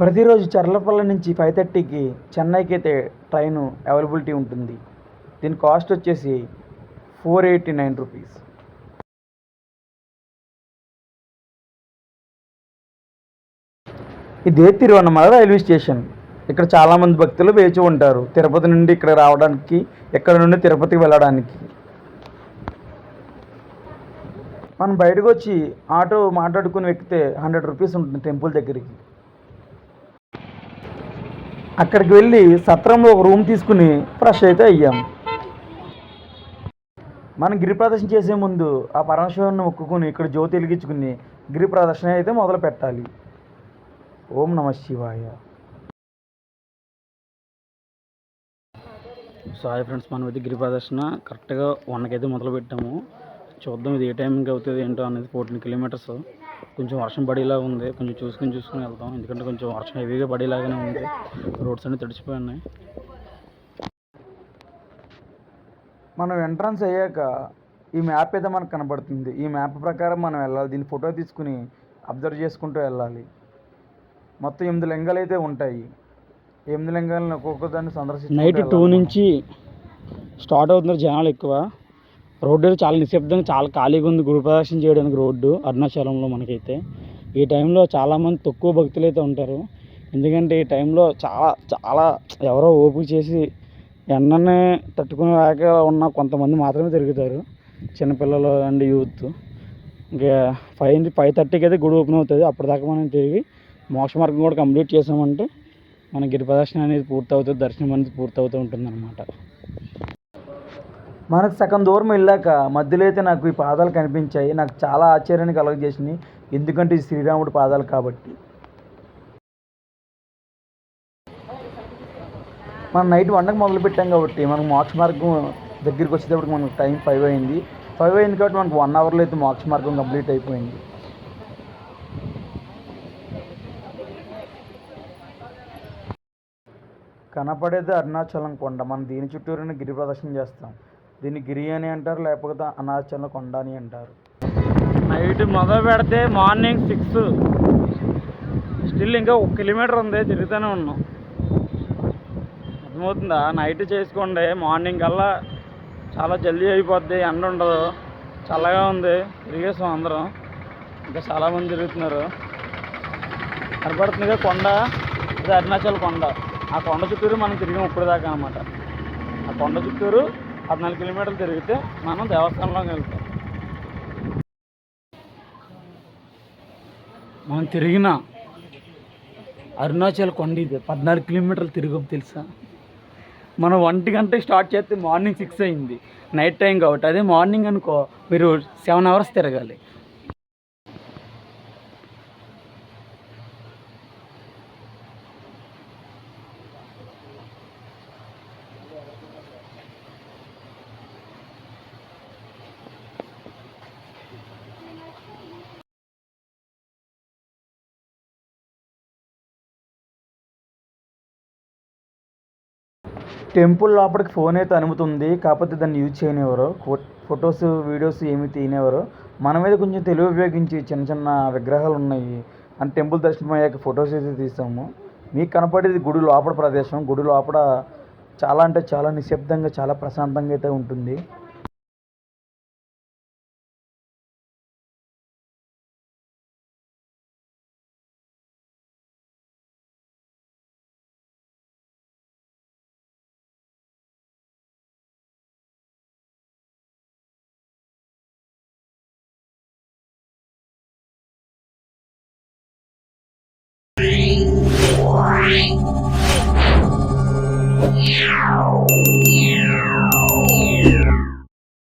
ప్రతిరోజు చర్లపల్లి నుంచి ఫైవ్ థర్టీకి చెన్నైకి అయితే ట్రైను అవైలబిలిటీ ఉంటుంది. దీని కాస్ట్ వచ్చేసి ఫోర్ ఎయిటీ నైన్ రూపీస్. ఇదే తిరువన్నమల రైల్వే స్టేషన్. ఇక్కడ చాలామంది భక్తులు వేచి ఉంటారు. తిరుపతి నుండి ఇక్కడ రావడానికి ఇక్కడ నుండి తిరుపతికి వెళ్ళడానికి. మనం బయటకు వచ్చి ఆటో మాట్లాడుకుని ఎక్కితే హండ్రెడ్ రూపీస్ ఉంటుంది టెంపుల్ దగ్గరికి. అక్కడికి వెళ్ళి సత్రంలో ఒక రూమ్ తీసుకుని ఫ్రెష్ అయితే అయ్యాం. మనం గిరి ప్రదర్శన చేసే ముందు ఆ పరమశివుని ఒక్కుని ఇక్కడ జ్యోతి వెలిగించుకుని గిరి ప్రదర్శన అయితే మొదలు పెట్టాలి. ఓం నమ శివాయ. సాయి ఫ్రెండ్స్ మనం అయితే గిరి ప్రదర్శన కరెక్ట్గా వన్కి అయితే మొదలు పెట్టాము చూద్దాం ఇది ఏ టైంకి అవుతుంది ఏంటో అనేది ఫోర్టీన్ కిలోమీటర్స్. కొంచెం వర్షం పడేలా ఉంది. కొంచెం చూసుకొని చూసుకొని వెళ్తాం ఎందుకంటే కొంచెం వర్షం హెవీగా పడేలాగానే ఉంది. రోడ్స్ అన్ని తడిచిపోయి ఉన్నాయి మనం ఎంట్రన్స్ అయ్యాక ఈ మ్యాప్ అయితే మనకు కనబడుతుంది. ఈ మ్యాప్ ప్రకారం మనం వెళ్ళాలి. దీన్ని ఫోటో తీసుకుని అబ్జర్వ్ చేసుకుంటూ వెళ్ళాలి. మొత్తం ఎనిమిది లింగాలు అయితే ఉంటాయి. ఎనిమిది లింగాలను ఒక్కొక్క దాన్ని సందర్శించి నైట్ టూ నుంచి స్టార్ట్ అవుతున్నారు జనాలు ఎక్కువ. రోడ్డు చాలా నిశ్శబ్దంగా చాలా ఖాళీగా ఉంది. గురు ప్రదర్శన చేయడానికి రోడ్డు అరుణాచలంలో మనకైతే. ఈ టైంలో చాలామంది తక్కువ భక్తులు అయితే ఉంటారు. ఎందుకంటే ఈ టైంలో చాలా చాలా ఎవరో ఓపిక చేసి ఎండనే తట్టుకునేలాక ఉన్న కొంతమంది మాత్రమే తిరుగుతారు. చిన్నపిల్లలు అండ్ యూత్. ఇంకా ఫైవ్ ఫైవ్ థర్టీకి అయితే గుడి ఓపెన్ అవుతుంది. అప్పటిదాకా మనం తిరిగి మోక్ష మార్గం కూడా కంప్లీట్ చేసామంటే మన గిరి ప్రదర్శన అనేది పూర్తవుతుంది. దర్శనం అనేది పూర్తవుతూ ఉంటుంది అనమాట మనకు సగం దూరం వెళ్ళాక మధ్యలో అయితే నాకు ఈ పాదాలు కనిపించాయి. నాకు చాలా ఆశ్చర్యాన్ని కలగజేసినాయి ఎందుకంటే ఇది శ్రీరాముడి పాదాలు కాబట్టి. మనం నైట్ వండకు మొదలు పెట్టాం కాబట్టి మనకు మోక్ష మార్గం దగ్గరికి వచ్చేటప్పటికి మనకు టైం ఫైవ్ అయింది. ఫైవ్ అయింది కాబట్టి మనకు వన్ అవర్లో అయితే మోక్ష మార్గం కంప్లీట్ అయిపోయింది. కనపడేది అరుణాచలం కొండ. మనం దీని చుట్టూరుని గిరి ప్రదర్శన చేస్తాం. దీన్ని గిరి అని అంటారు లేకపోతే అరుణాచలం కొండ అని అంటారు. నైట్ మొదలు పెడితే మార్నింగ్ సిక్స్. స్టిల్ ఇంకా ఒక కిలోమీటర్ ఉంది తిరుగుతూనే ఉన్నాం. అర్థమవుతుందా? నైట్ చేసుకోండి మార్నింగ్ కల్లా చాలా జల్దీ అయిపోద్ది ఎండ ఉండదు చల్లగా ఉంది తిరిగేసాం అందరం ఇంకా చాలామంది తిరుగుతున్నారు. కనపడుతుందిగా కొండ? ఇది అరుణాచల్ కొండ. ఆ కొండ చుట్టూరు మనం తిరిగాం ఇప్పుడు దాకా అనమాట ఆ కొండ చుట్టూరు పద్నాలుగు కిలోమీటర్లు తిరిగితే మనం దేవస్థానంలోకి వెళ్తాం. మనం తిరిగిన అరుణాచల్ కొండ ఇది పద్నాలుగు కిలోమీటర్లు తిరిగాం తెలుసా? మనం ఒంటి గంటకి స్టార్ట్ చేస్తే మార్నింగ్ సిక్స్ అయింది నైట్ టైం కాబట్టి. అదే మార్నింగ్ అనుకో మీరు సెవెన్ అవర్స్ తిరగాలి. టెంపుల్ లోపలికి ఫోన్ అయితే అనుముతుంది కాకపోతే దాన్ని యూజ్ చేయనివ్వరు. ఫొటోస్ వీడియోస్ ఏమి తీయనివ్వరు. మన మీద కొంచెం తెలివి ఉపయోగించి చిన్న చిన్న విగ్రహాలు ఉన్నాయి. అంటే టెంపుల్ దర్శనం అయ్యాక ఫొటోస్ అయితే తీసాము. మీకు కనపడేది గుడి లోపల ప్రదేశం. గుడి లోపల చాలా అంటే చాలా నిశ్శబ్దంగా చాలా ప్రశాంతంగా అయితే ఉంటుంది. Yeah.